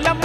ನಮ್ಮ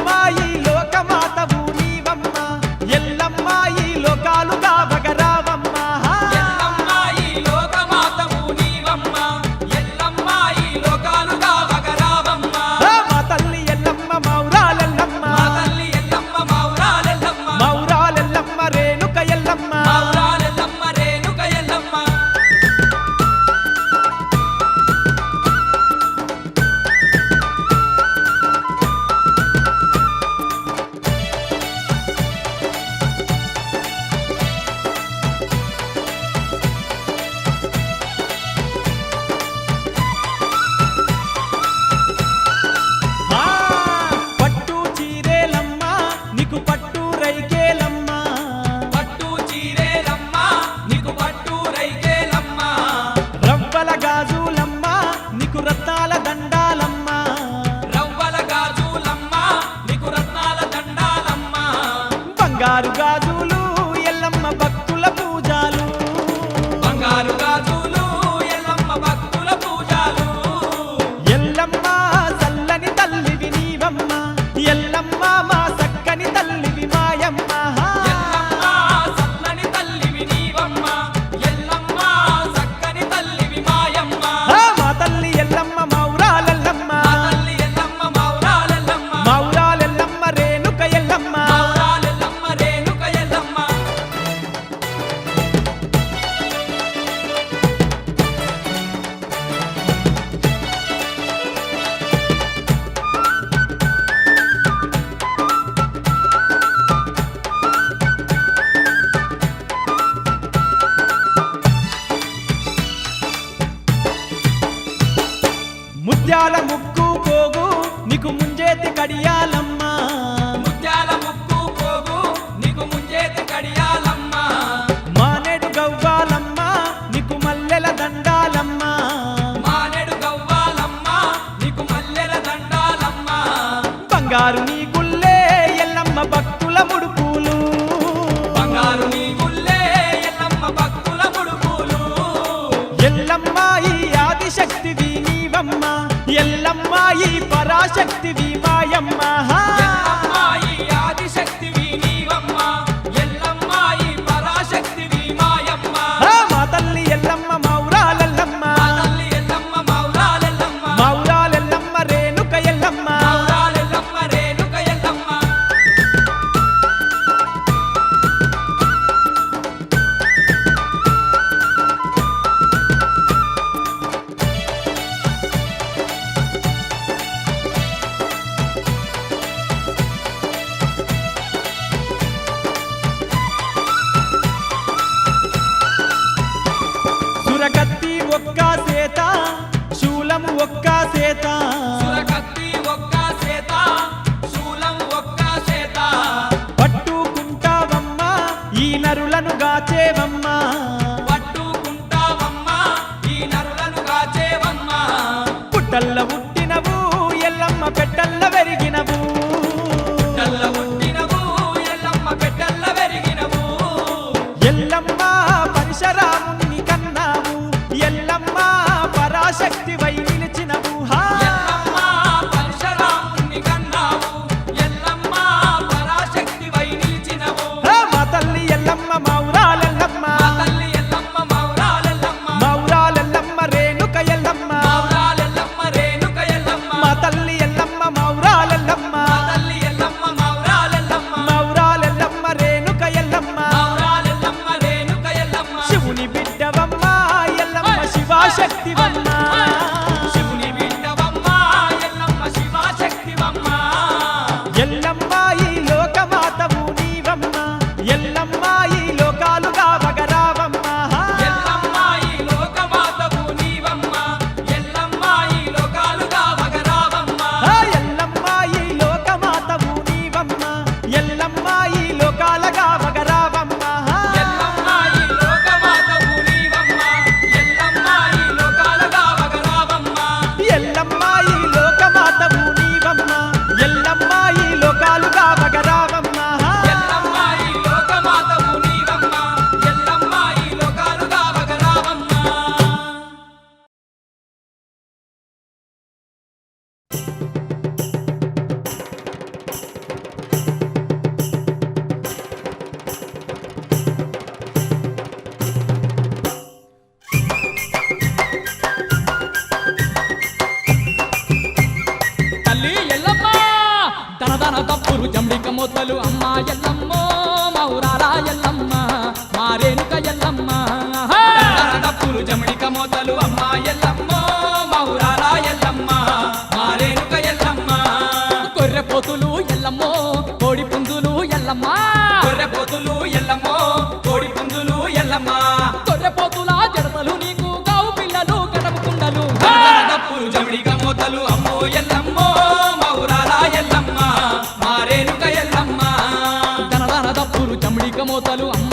ముత్యాల ముక్కు పోగు నీకు ముంజేతి కడియాలమ్మా. ముత్యాల ముక్కు పోగు నీకు ముంజేతి కడియాలమ్మ. మానేడు గవ్వాలమ్మ నీకు మల్లెల దండాలమ్మా. మానేడు గవ్వాలమ్మ నీకు మల్లెల దండాలమ్మా. బంగారు నీ ఎల్లమ్మాయి పరాశక్తివి మాయమ్మ మొదలు అమ్మాయల్లమ్మ. చమిడిక మోతలు అమ్మ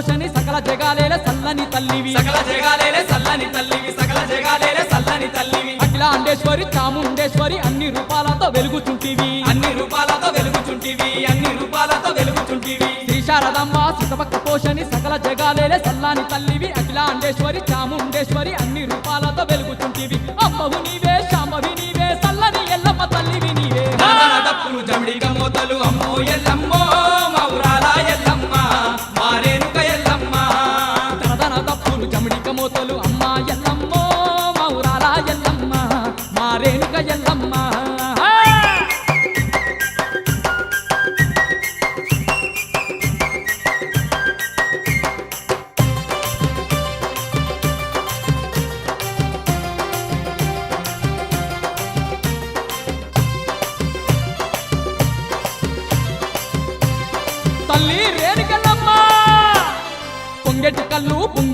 పోషణి సకల జగాలేల సల్లని తల్లివి. సకల జగాలేలే సల్లని తల్లివి సకల జగాలేలే సల్లని తల్లివి. అఖిలాండేశ్వరి చాముండేశ్వరి అన్ని రూపాలతో వెలుగుచుంటివి. అన్ని రూపాలతో వెలుగుచుంటివి అన్ని రూపాలతో వెలుగుచుంటివి. శ్రీ శారదమ్మ సుతభక్త పోషణి సకల జగాలేల సల్లాని తల్లివి. అఖిలాండేశ్వరి చాముండేశ్వరి అన్ని రూపాలతో వెలుగుచుంటివి. అమ్మవు నీవే శాంభవి నీవే సల్లని ఎల్లమ్మ తల్లివి నీవే. డప్పులు జమిడిక మోతలు అమ్మో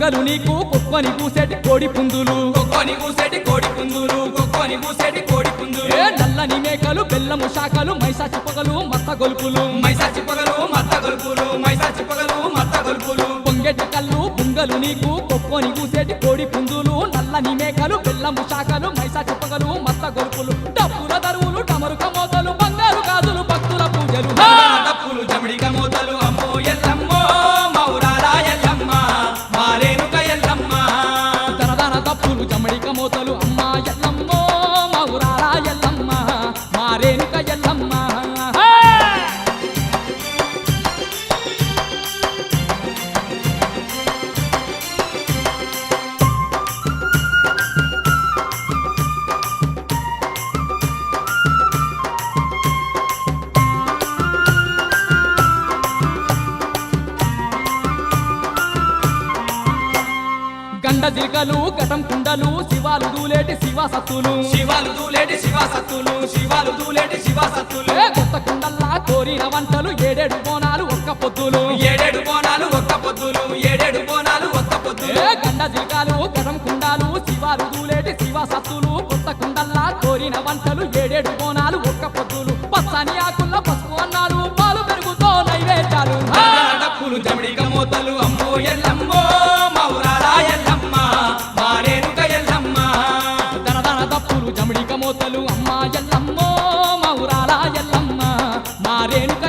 కళ్ళు పుంగలు నీకు కుక్కని పూసేటి కోడి పుందులు. కొక్కొని కూసేటి కోడి పుంజులు కొక్కొని కూసేటి కోడి పుంజులు ఏ నల్లని మేకలు బెల్లము శాఖలు మైసా చిప్పగలు మత్త గొలుపులు. మైసా చిప్పగలు మత్త గొలుపులు మైసా చిప్పగలు మత్త గొలుపులు. పొంగెటి కళ్ళు పుంగలు నీకు కుక్కని పూసేటి కోడి పుందులు. నల్లని మేకలు బెల్లము శాఖలు గండ జిల్కలు ఘటం కుండలు శివాలు దూలేటి శివ సత్తులు. శివాలు దూలేటి శివాసత్తులు శివాలు దూలేటి శివాసత్తులు ఏ కొత్త కుండల్లా కోరిన వంటలు ఏడేడు బోనాలు ఒక్క పొద్దులు. ఏడేడు బోనాలు ఒక్క పొద్దులు ఏడేడు బోనాలు ఒక్క పొద్దులు. గండ జిల్కాలు ఘటం కుండాలు శివాలు దూలేటి శివ సత్తులు. కొత్త కుండల్లా కోరిన వంటలు ఏడేడు బోనాలు ఒక్క పొద్దులు. పచ్చని ఆకుల్లో మారేనుక